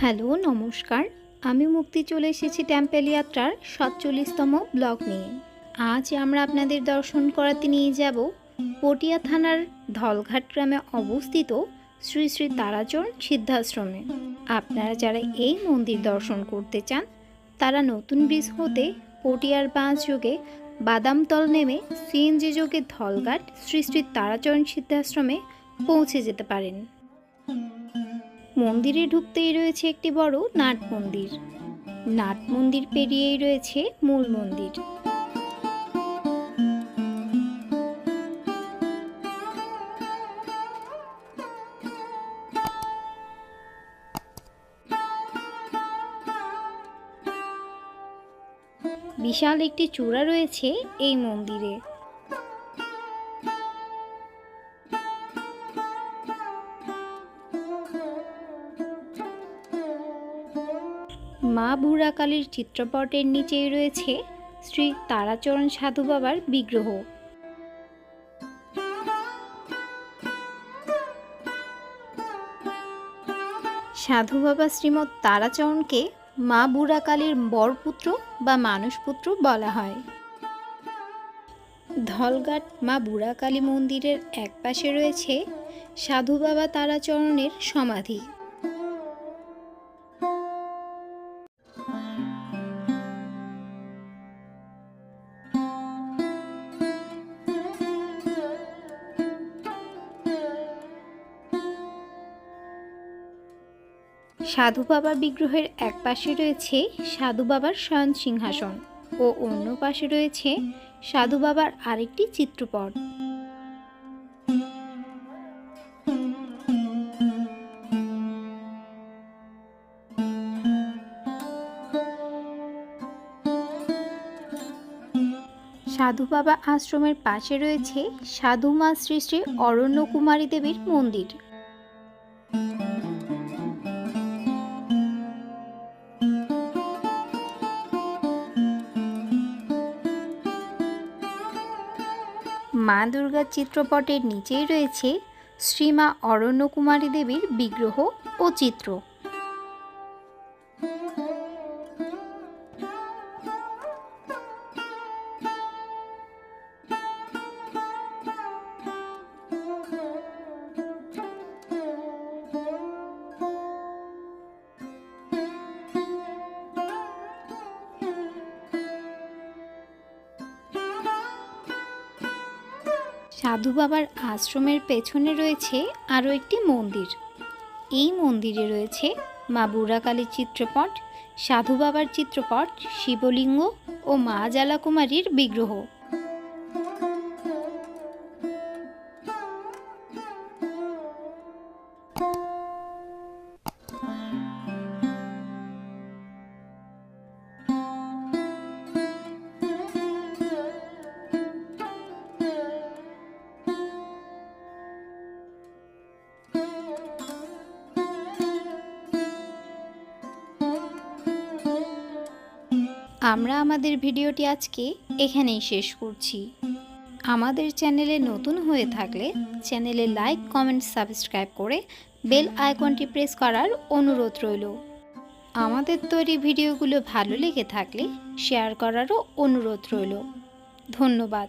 Hello, নমস্কার। আমি মুক্তি চলে এসেছি টেম্পেল যাত্রার সাতচল্লিশতম ব্লগ নিয়ে। আজ আমরা আপনাদের দর্শন করাতে নিয়ে যাব পটিয়া থানার ধলঘাট গ্রামে অবস্থিত শ্রী শ্রী তারাচরণ সিদ্ধাশ্রমে। আপনারা যারা এই মন্দির দর্শন করতে চান, তারা নতুন ব্রিজ হতে পটিয়ার বাঁশ যোগে বাদামতল নেমে সিএনজি যোগে ধলঘাট শ্রী শ্রী তারাচরণ সিদ্ধাশ্রমে পৌঁছে যেতে পারেন। মন্দিরে ঢুকতেই রয়েছে একটি বড় নাট মন্দির। নাট মন্দির পেরিয়েই রয়েছে মূল মন্দির। বিশাল একটি চূড়া রয়েছে এই মন্দিরে। মা বুড়াকালীর চিত্রপটের নিচেই রয়েছে শ্রী তারাচরণ সাধু বাবার বিগ্রহ। সাধু বাবা শ্রীমৎ তারাচরণকে মা বুড়াকালীর বরপুত্র বা মানুষপুত্র বলা হয়। ধলঘাট মা বুড়াকালী মন্দিরের একপাশে রয়েছে সাধু বাবা তারাচরণের সমাধি। সাধু বাবার বিগ্রহের এক পাশে রয়েছে সাধু বাবার শয়ন সিংহাসন ও অন্য পাশে রয়েছে সাধু বাবার আরেকটি চিত্রপট। সাধু বাবা আশ্রমের পাশে রয়েছে সাধু মা শ্রী শ্রী অরণ্য কুমারী দেবীর মন্দির। মা দুর্গার চিত্রপটের নিচেই রয়েছে শ্রীমা অরণ্যকুমারী দেবীর বিগ্রহ ও চিত্র। সাধু বাবার আশ্রমের পেছনে রয়েছে আরও একটি মন্দির। এই মন্দিরে রয়েছে মা বুড়াকালীর চিত্রপট, সাধু বাবার চিত্রপট, শিবলিঙ্গ ও মা জালাকুমারীর বিগ্রহ। আমরা আমাদের ভিডিওটি আজকে এখানেই শেষ করছি। আমাদের চ্যানেলে নতুন হয়ে থাকলে চ্যানেলে লাইক, কমেন্ট, সাবস্ক্রাইব করে বেল আইকনটি প্রেস করার অনুরোধ রইল। আমাদের তৈরি ভিডিওগুলো ভালো লেগে থাকলে শেয়ার করারও অনুরোধ রইল। ধন্যবাদ।